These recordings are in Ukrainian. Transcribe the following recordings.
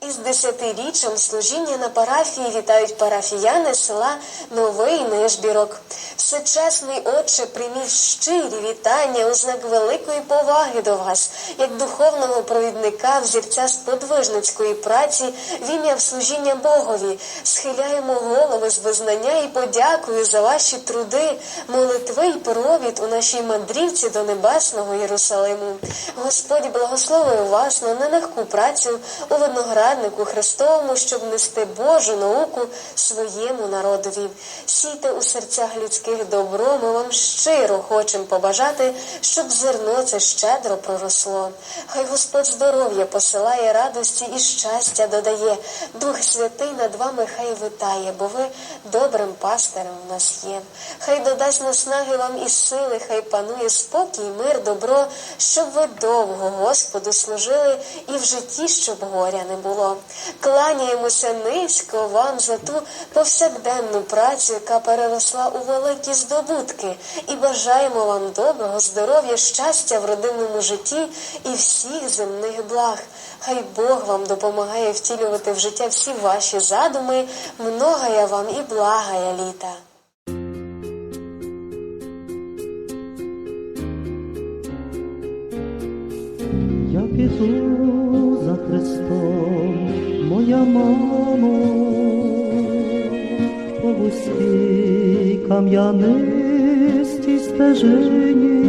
Із десятиріччям служіння на парафії вітають парафіяни села Новий Нижбірок. Всечесний отче, прийміть щирі вітання у знак великої поваги до вас, як духовного провідника, взірця сподвижницької праці в ім'я служіння Богові. Схиляємо голови з визнання і подякою за ваші труди, молитви й провід у нашій мандрівці до небесного Єрусалиму. Господь благословив вас на нелегку працю у винограднику Христовому, щоб нести Божу науку своєму народові. Сійте у серцях людських добро, ми вам щиро хочемо побажати, щоб зерно це щедро проросло. Хай Господь здоров'я посилає радості і щастя додає. Дух Святий над вами хай витає, бо ви добрим пастирем у нас є. Хай додасть наснаги вам і сили, хай панує спокій, мир, добро, щоб ви довго Господу служили і в житті, щоб горя не було. Кланяємося низько вам за ту повсякденну працю, яка переросла у великі здобутки, і бажаємо вам доброго здоров'я, щастя в родинному житті і всіх земних благ. Хай Бог вам допомагає втілювати в життя всі ваші задуми, многая вам і благая літа. Я піду мамо, по вузькій кам'янистій стежині,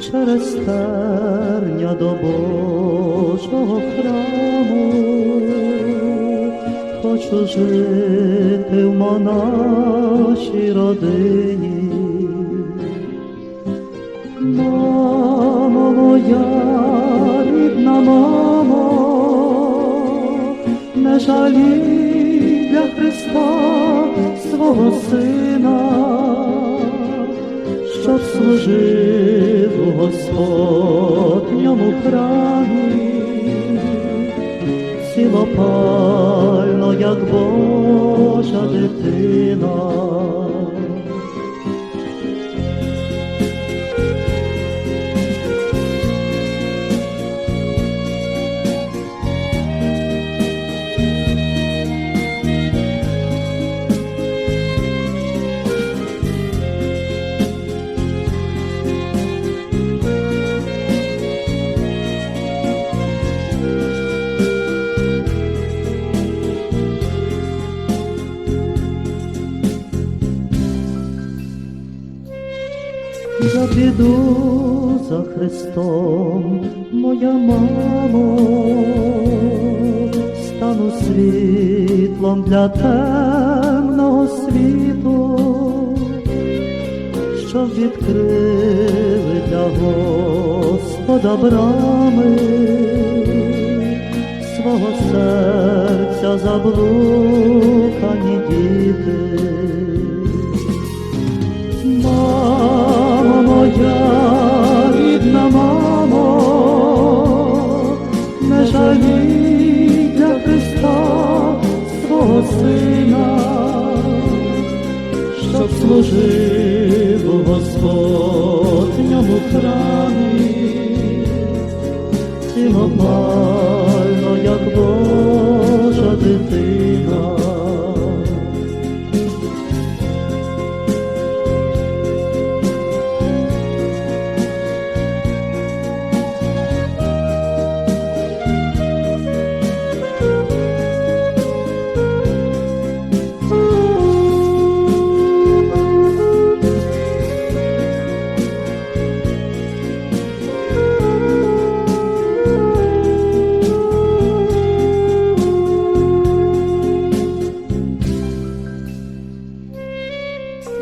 через терня до Божого храму, хочу жити в монашій родині. Мамо моя, рідна мамо, для Христа свого сина, щоб служив у Господньому храмі, цілопально, як Божа дитина. Я піду за Христом, моя мамо, стану світлом для темного світу, що відкрили для Господа брами свого серця заблукані діти.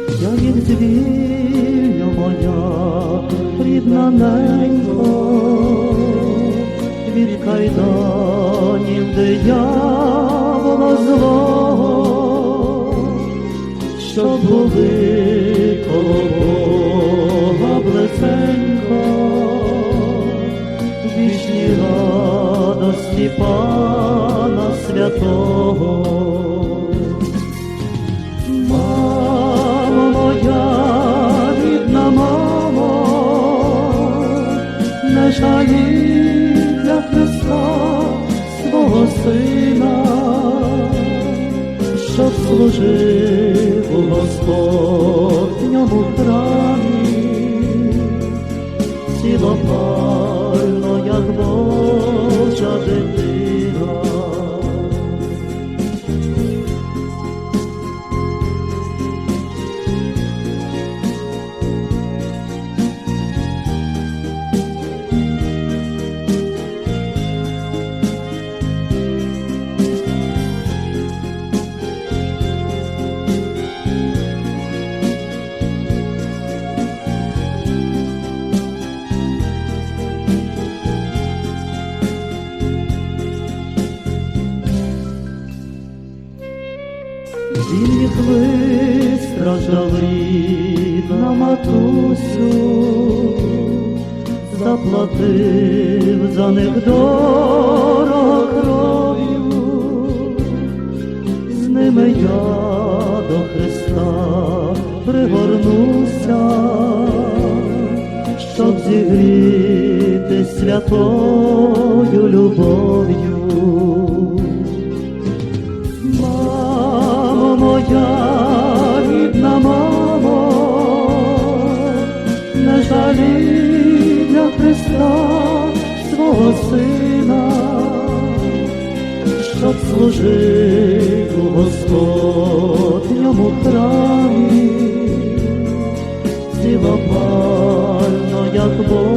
Я їх звільню, моя рідна ненько, від кайданів диявола злого, щоб були коло Бога близенько, в вічній радості Пана Святого. Щоб Він їх вистраждав рідна матусю, заплатив за них дорого кров'ю, з ними я до Христа пригорнуся, щоб зігріти святою любов'ю. Моя, рідна мамо, не жалій для Христа свого сина, щоб служив у Господньому храмі, цілопально, як Божа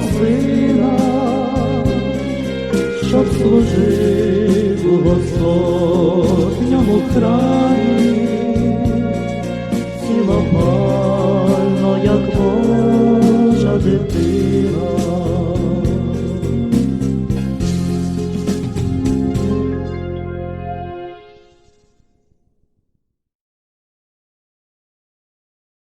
сина, щоб служив у Господньому храмі,